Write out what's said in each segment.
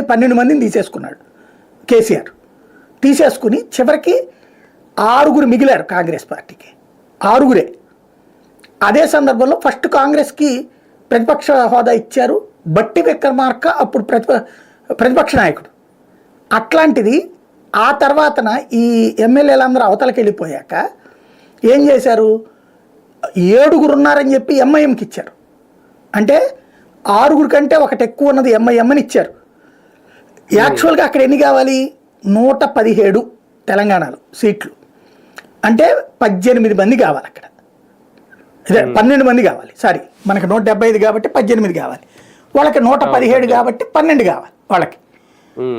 పన్నెండు మందిని తీసేసుకున్నాడు. కేసీఆర్. తీసేసుకుని చివరికి ఆరుగురు మిగిలారు కాంగ్రెస్ పార్టీకి. ఆరుగురే. అదే సందర్భంలో ఫస్ట్ కాంగ్రెస్కి ప్రతిపక్ష హోదా ఇచ్చారు బట్టి విక్రమార్క అప్పుడు ప్రతిప ప్రతిపక్ష నాయకుడు. అట్లాంటిది ఆ తర్వాతన ఈ ఎమ్మెల్యేలందరూ అవతలకి వెళ్ళిపోయాక ఏం చేశారు? ఏడుగురు ఉన్నారని చెప్పి ఎంఐఎంకి ఇచ్చారు. అంటే ఆరుగురు కంటే ఒకటి ఎక్కువ ఉన్నది ఎంఐఎం అని ఇచ్చారు. యాక్చువల్గా అక్కడ ఎన్ని కావాలి? నూట పదిహేడు తెలంగాణలో సీట్లు. అంటే పద్దెనిమిది మంది కావాలి అక్కడ. అదే పన్నెండు మంది కావాలి. సారీ మనకి నూట డెబ్బై ఐదు కాబట్టి పద్దెనిమిది కావాలి. వాళ్ళకి నూట పదిహేడు కాబట్టి పన్నెండు కావాలి వాళ్ళకి.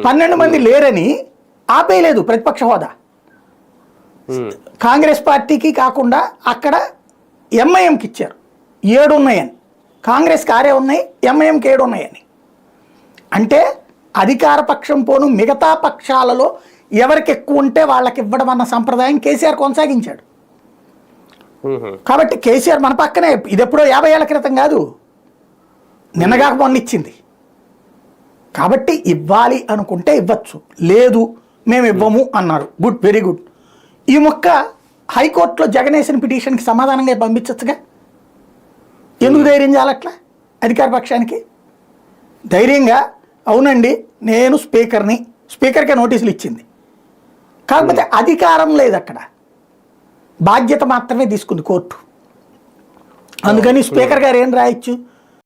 పన్నెండు మంది లేరని ఆపేయలేదు ప్రతిపక్ష హోదా. కాంగ్రెస్ పార్టీకి కాకుండా అక్కడ ఎంఐఎంకి ఇచ్చారు. ఏడు ఉన్నాయని. కాంగ్రెస్కి ఆరే ఉన్నాయి ఎంఐఎంకి ఏడు ఉన్నాయని. అంటే అధికార పక్షం పోను మిగతా పక్షాలలో ఎవరికి ఎక్కువ ఉంటే వాళ్ళకి ఇవ్వడం అన్న సంప్రదాయం కేసీఆర్ కొనసాగించాడు. కాబట్టి కేసీఆర్ మన పక్కనే ఇది ఎప్పుడో యాభై ఏళ్ళ క్రితం కాదు. నిన్నగాక మొన్న ఇచ్చింది. కాబట్టి ఇవ్వాలి అనుకుంటే ఇవ్వచ్చు. లేదు మేము ఇవ్వము అన్నారు. Good very good. ఈ మొక్క హైకోర్టులో జగనేసిన పిటిషన్కి సమాధానంగా పంపించచ్చుగా? ఎందుకు ధైర్యం చేయాలట్లా అధికార పక్షానికి? ధైర్యంగా అవునండి నేను స్పీకర్ని స్పీకర్కే నోటీసులు ఇచ్చింది. కాకపోతే అధికారం లేదు అక్కడ. బాధ్యత మాత్రమే తీసుకుంది కోర్టు. అందుకని స్పీకర్ గారు ఏం రాయొచ్చు?